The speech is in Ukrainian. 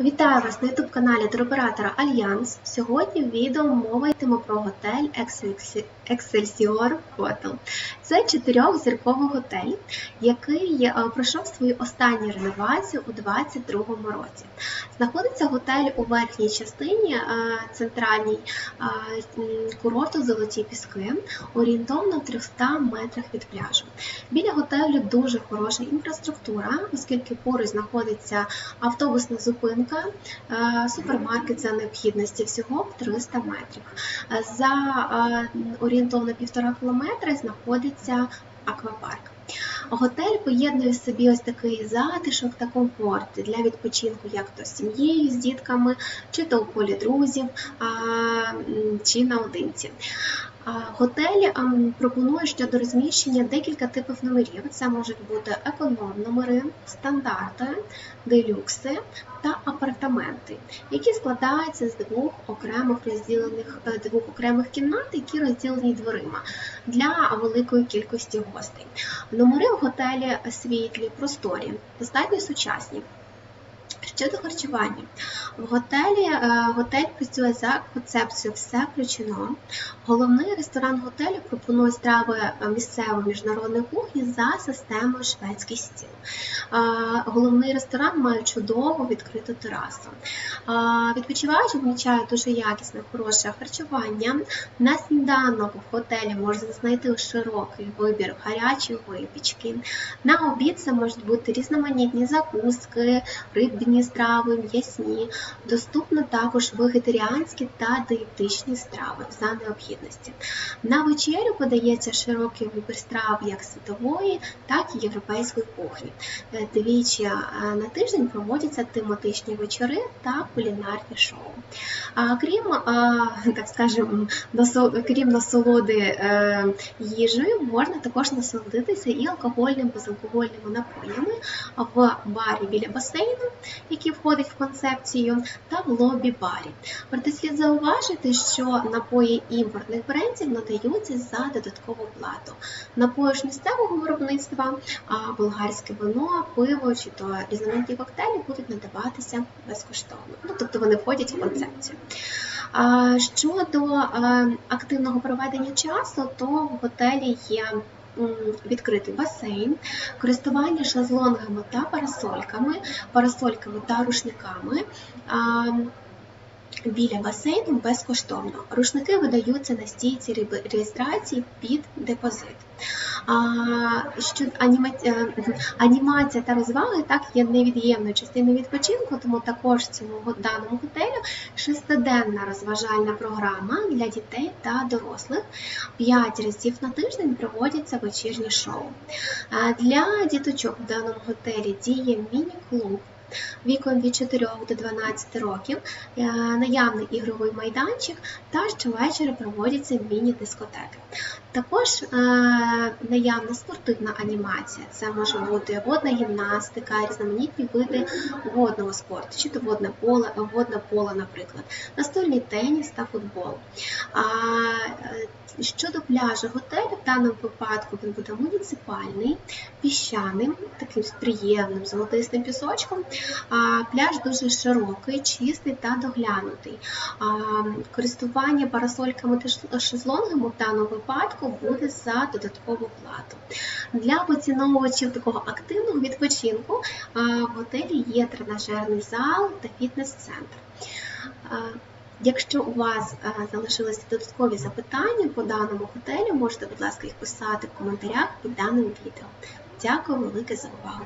Вітаю вас на youtube каналі туроператора Альянс. Сьогодні в відео мова йтиме про готель Excelsi- Excelsior Hotel. Це чотирьохзірковий готель, який е, пройшов свою останню реновацію у 2022 році. Знаходиться готель у верхній частині е, центральній е, курорту Золоті Піски, орієнтовно в 300 метрах від пляжу. Біля готелю дуже хороша інфраструктура, оскільки поруч знаходиться автобусна зупинка, е, супермаркет за необхідності всього в 300 метрів. За орієнтовно півтора кілометри знаходиться аквапарк. Готель поєднує в собі ось такий затишок та комфорт для відпочинку, як то з сім'єю, з дітками, чи то у полі друзів, а, чи наодинці. Ем, пропонує щодо розміщення декілька типів номерів. Це можуть бути економ-номери, стандарти, делюкси та апартаменти, які складаються з двох окремих розділених е, двох окремих кімнат, які розділені дверима для великої кількості гостей. Номери в готелі світлі, просторі, достатньо сучасні. Щодо харчування, в готелі е, готель працює за концепцією все включено. Головний ресторан готелю пропонує страви е, місцевої міжнародної кухні за системою шведський стіл. Е, Головний ресторан має чудову відкриту терасу. Відпочиваючи помічають дуже якісне, хороше харчування. На сніданок в готелі можна знайти широкий вибір гарячої випічки. На обід це можуть бути різноманітні закуски, рибні страви, м'ясні. Доступно також вегетаріанські та диетичні страви за необхідності. На вечерю подається широкий вибір страв як світової, так і європейської кухні. Е, Двічі е, на тиждень проводяться тематичні вечори та кулінарні шоу. А крім, е, так скажемо, насо- крім насолоди їжею, можна також насолодитися і алкогольним, безалкогольними напоями в барі біля басейну, який входить в концепцію, та в лобі-барі. Проте слід зауважити, що напої імпортних брендів надаються за додаткову плату. Напої ж місцевого виробництва, а болгарське вино, пиво чи то різноманітні коктейлі будуть надаватися безкоштовно. Ну, тобто вони входять в концепцію. Щодо активного проведення часу, то в готелі є відкритий басейн, користування шезлонгами та парасольками, парасольками та рушниками. Біля басейну безкоштовно. Рушники видаються на стійці реєстрації під депозит. А, що е, анімація та розваги так є невід'ємною частиною відпочинку, тому також в цьому даному готелю шестиденна розважальна програма для дітей та дорослих. П'ять разів на тиждень проводяться вечірні шоу. Для діточок в даному готелі діє міні-клуб. Віком від 4 до 12 років, е, наявний ігровий майданчик та щовечора проводяться міні-дискотеки. Також е, наявна спортивна анімація. Це може бути водна гімнастика, різноманітні види водного спорту, чи то водне поле, водне поле, наприклад, настольний теніс та футбол. А, е, щодо пляжу готелю, в даному випадку він буде муніципальний, піщаним, таким приємним золотистим пісочком. А, пляж дуже широкий, чистий та доглянутий. А, користування парасольками та шезлонгами в даному випадку буде за додаткову плату. Для поціновувачів такого активного відпочинку в готелі є тренажерний зал та фітнес-центр. Якщо у вас е, залишилися додаткові запитання по даному готелю, можете, будь ласка, їх писати в коментарях під даним відео. Дякую велике за увагу!